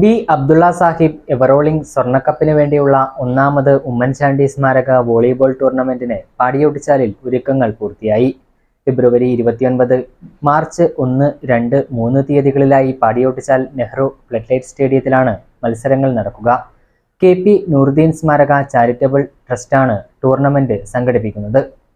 B Abdulla Sahib ever rolling സ്വർണക്കപ്പിന് വേണ്ടിയുള്ള ഒന്നാമത് ഉമ്മൻചാണ്ടി സ്മാരക വോളിബോൾ ടൂർണമെന്റിന് പാടിയൊട്ടിച്ചാലിൽ ഒരുക്കങ്ങൾ പൂർത്തിയായി. ഫെബ്രുവരി ഇരുപത്തിയൊൻപത് മാർച്ച് ഒന്ന് രണ്ട് മൂന്ന് തീയതികളിലായി പാടിയൊട്ടിച്ചാൽ നെഹ്റു ഫ്ലഡ്ലൈറ്റ് സ്റ്റേഡിയത്തിലാണ് മത്സരങ്ങൾ നടക്കുക. കെ പി നൂറുദ്ദീൻ സ്മാരക ചാരിറ്റബിൾ ട്രസ്റ്റാണ് ടൂർണമെന്റ് സംഘടിപ്പിക്കുന്നത്.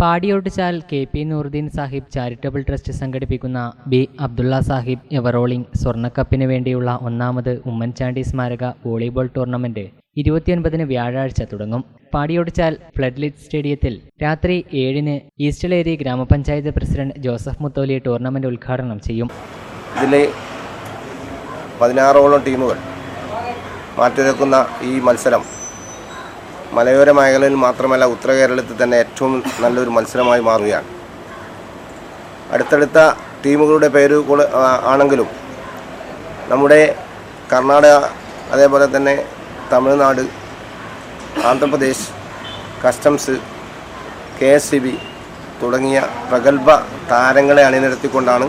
Padiyottuchal K P Nooruddin Sahib charitable trust സംഘടിപ്പിക്കുന്ന B Abdulla Sahib ever rolling സ്വർണക്കപ്പിന് വേണ്ടിയുള്ള ഒന്നാമത് ഉമ്മൻചാണ്ടി സ്മാരക വോളിബോൾ ടൂർണമെന്റ് ഇരുപത്തിയൊൻപതിന് വ്യാഴാഴ്ച തുടങ്ങും. പാടിയൊട്ടിച്ചാൽ ഫ്ലഡ്ലിറ്റ് സ്റ്റേഡിയത്തിൽ രാത്രി ഏഴിന് ഈസ്റ്റലേരി ഗ്രാമപഞ്ചായത്ത് പ്രസിഡന്റ് ജോസഫ് മുത്തോലി ടൂർണമെന്റ് ഉദ്ഘാടനം ചെയ്യും. ഇതിൽ പതിനാറോളം ടീമുകൾ മാറ്റിവെക്കുന്ന ഈ മത്സരം മലയോര മേഖലയിൽ മാത്രമല്ല ഉത്തര കേരളത്തിൽ തന്നെ ഏറ്റവും നല്ലൊരു മത്സരമായി മാറുകയാണ്. അടുത്തടുത്ത ടീമുകളുടെ പേര് ആണെങ്കിലും നമ്മുടെ കർണാടക അതേപോലെ തന്നെ Tamil Nadu Andhra Pradesh customs K S C B തുടങ്ങിയ പ്രഗത്ഭ താരങ്ങളെ അണിനിരത്തിക്കൊണ്ടാണ്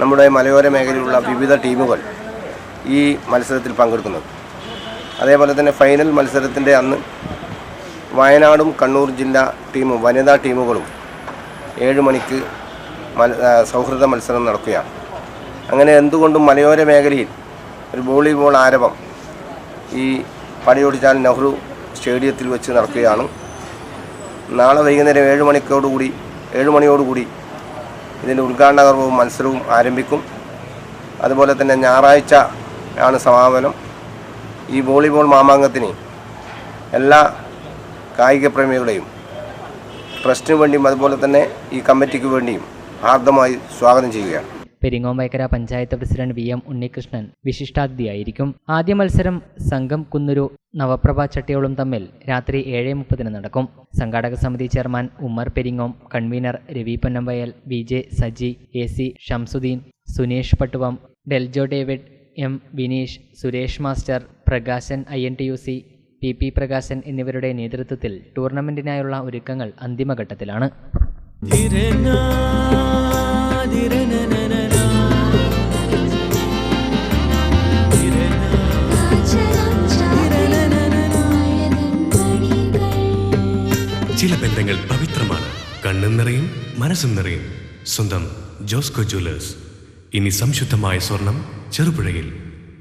നമ്മുടെ മലയോര മേഖലയിലുള്ള വിവിധ ടീമുകൾ ഈ മത്സരത്തിൽ പങ്കെടുക്കുന്നത്. അതേപോലെ തന്നെ ഫൈനൽ മത്സരത്തിന്റെ അന്ന് വയനാടും കണ്ണൂർ ജില്ലാ ടീമും വനിതാ ടീമുകളും ഏഴ് മണിക്ക് സൗഹൃദ മത്സരം നടക്കുകയാണ്. അങ്ങനെ എന്തുകൊണ്ടും മലയോര മേഖലയിൽ ഒരു വോളിബോൾ ആരവം ഈ പടിയൊടിച്ചാൽ നെഹ്റു സ്റ്റേഡിയത്തിൽ വെച്ച് നടക്കുകയാണ്. നാളെ വൈകുന്നേരം ഏഴ് മണിക്കോടുകൂടി ഏഴ് മണിയോടുകൂടി ഇതിന്റെ ഉദ്ഘാടനകർവും മത്സരവും ആരംഭിക്കും. അതുപോലെ തന്നെ ഞായറാഴ്ച ആണ് സമാപനം. ഈ വോളിബോൾ മാമാങ്കത്തിന് എല്ലാ കായിക പ്രേമികളെയും ട്രസ്റ്റിന് വേണ്ടിയും അതുപോലെ തന്നെ ഈ കമ്മിറ്റിക്ക് വേണ്ടിയും ഹാർദമായി സ്വാഗതം ചെയ്യുകയാണ്. Peringome panchayat president V M Unnikrishnan വിശിഷ്ടാതിഥിയായിരിക്കും. ആദ്യ മത്സരം സംഘം കുന്നുരു നവപ്രഭ ചട്ടിയോളും തമ്മിൽ രാത്രി ഏഴ് മുപ്പതിന് നടക്കും. സംഘാടക സമിതി chairman Ummer Peringome convener Ravi Ponnambayal V J Saji A C Shamsuddin Sunesh Pattuvam Deljo David M Vineesh Suresh master Prakashan I N T U C P P Prakashan എന്നിവരുടെ നേതൃത്വത്തിൽ ടൂർണമെന്റിനായുള്ള ഒരുക്കങ്ങൾ അന്തിമഘട്ടത്തിലാണ്. ചില ബന്ധങ്ങൾ പവിത്രമാണ്. കണ്ണും നിറയും മനസ്സും നിറയും. സ്വന്തം ജോസ്കോ ജ്വല്ലേഴ്സ്. ഇനി സംശുദ്ധമായ സ്വർണം ചെറുപുഴയിൽ.